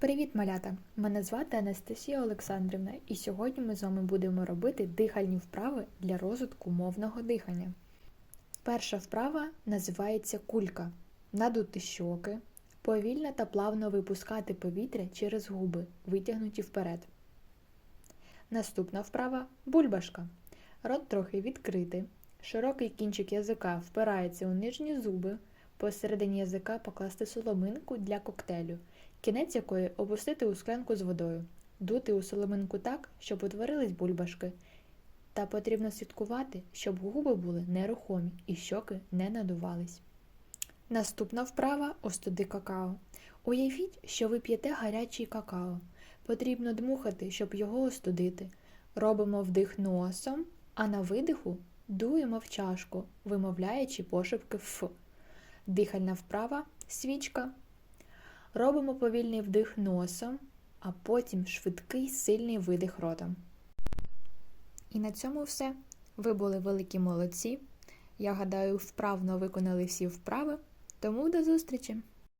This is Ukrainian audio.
Привіт, малята! Мене звати Анастасія Олександрівна, і сьогодні ми з вами будемо робити дихальні вправи для розвитку мовного дихання. Перша вправа називається кулька. Надути щоки, повільно та плавно випускати повітря через губи, витягнуті вперед. Наступна вправа бульбашка. Рот трохи відкритий. Широкий кінчик язика впирається у нижні зуби. Посередині язика покласти соломинку для коктейлю, кінець якої опустити у склянку з водою, дути у соломинку так, щоб утворились бульбашки. Та потрібно слідкувати, щоб губи були нерухомі і щоки не надувались. Наступна вправа остуди какао. Уявіть, що ви п'єте гарячий какао. Потрібно дмухати, щоб його остудити. Робимо вдих носом, а на видиху дуємо в чашку, вимовляючи пошепки Ф. Дихальна вправа свічка. Робимо повільний вдих носом, а потім швидкий сильний видих ротом. І на цьому все. Ви були великі молодці. Я гадаю, вправно виконали всі вправи. Тому до зустрічі!